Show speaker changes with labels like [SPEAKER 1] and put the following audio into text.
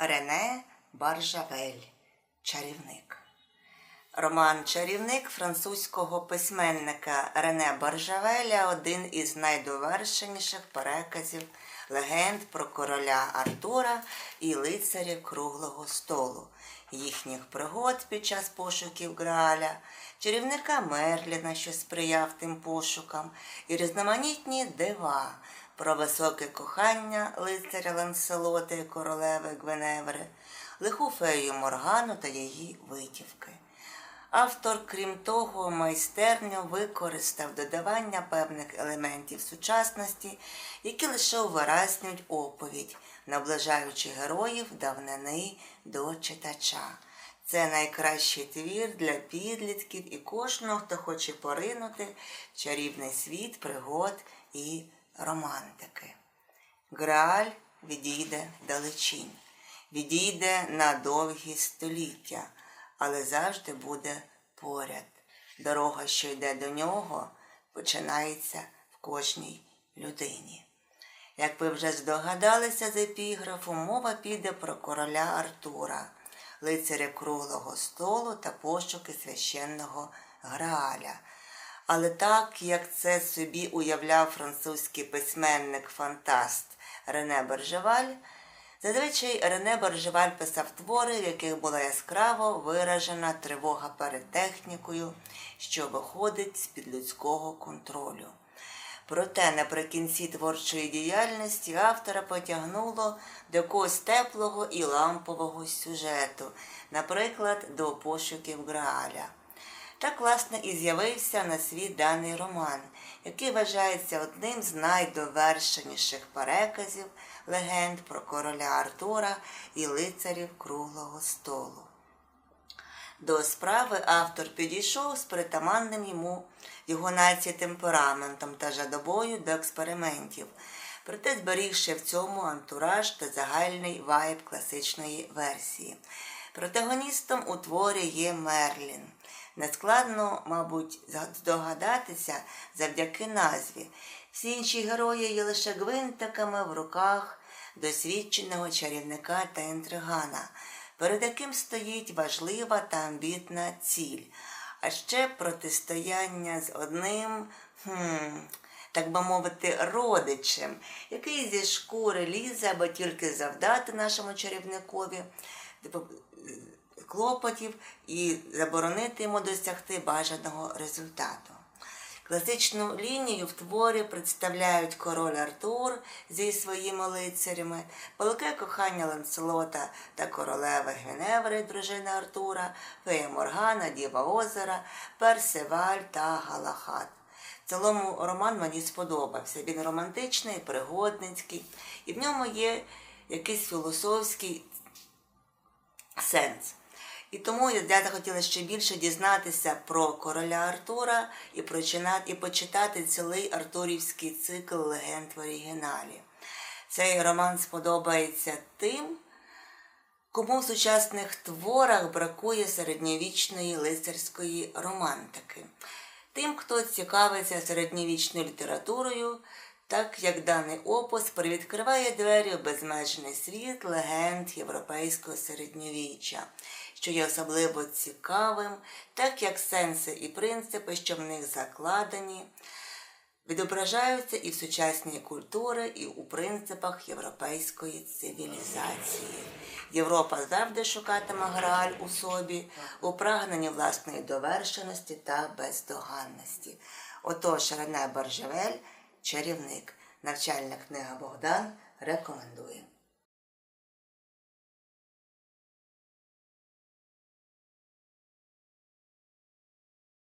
[SPEAKER 1] Рене Баржавель Чарівник. Роман Чарівник французького письменника Рене Баржавеля один із найдовершеніших переказів легенд про короля Артура і лицарів круглого столу, їхніх пригод під час пошуків Грааля, чарівника Мерліна, що сприяв тим пошукам, і різноманітні дива про високе кохання лицаря Ланселота і королеви Гвеневри, лиху фею Моргану та її витівки. Автор, крім того, майстерньо використав додавання певних елементів сучасності, які лише увиразнюють оповідь, наближаючи героїв давнини до читача. Це найкращий твір для підлітків і кожного, хто хоче поринути чарівний світ пригод і романтики. Грааль відійде вдалечінь, відійде на довгі століття, але завжди буде поряд. Дорога, що йде до нього, починається в кожній людині. Як ви вже здогадалися з епіграфу, мова піде про короля Артура, лицаря круглого столу та пошуки священного Грааля. Але так, як це собі уявляв французький письменник-фантаст Рене Бержеваль, зазвичай Рене Бержеваль писав твори, в яких була яскраво виражена тривога перед технікою, що виходить з-під людського контролю. Проте наприкінці творчої діяльності автора потягнуло до якогось теплого і лампового сюжету, наприклад, до пошуків Грааля. Так, власне, і з'явився на світ даний роман, який вважається одним з найдовершеніших переказів легенд про короля Артура і лицарів круглого столу. До справи автор підійшов з притаманним йому його нації темпераментом та жадобою до експериментів, проте зберігши в цьому антураж та загальний вайб класичної версії. Протагоністом у творі є Мерлін. Нескладно, мабуть, здогадатися завдяки назві. Всі інші герої є лише гвинтиками в руках досвідченого чарівника та інтригана, перед яким стоїть важлива та амбітна ціль, а ще протистояння з одним, хм, так би мовити, родичем, який зі шкури лізе, аби тільки завдати нашому чарівникові клопотів і заборонити йому досягти бажаного результату. Класичну лінію в творі представляють король Артур зі своїми лицарями, палке кохання Ланселота та королеви Гвіневри, дружини Артура, Фея Моргана, Діва Озера, Персиваль та Галахат. В цілому роман мені сподобався. Він романтичний, пригодницький, і в ньому є якийсь філософський сенс. І тому я захотіла ще більше дізнатися про короля Артура і і почитати цілий Артурівський цикл легенд в оригіналі. Цей роман сподобається тим, кому в сучасних творах бракує середньовічної лицарської романтики. Тим, хто цікавиться середньовічною літературою, так як даний опус привідкриває двері в безмежний світ легенд європейського середньовіччя, що є особливо цікавим, так як сенси і принципи, що в них закладені, відображаються і в сучасній культурі, і у принципах європейської цивілізації. Європа завжди шукатиме грааль у собі, у прагненні власної довершеності та бездоганності. Отож, Рене Баржевель – чарівник. Навчальна книга Богдан рекомендує.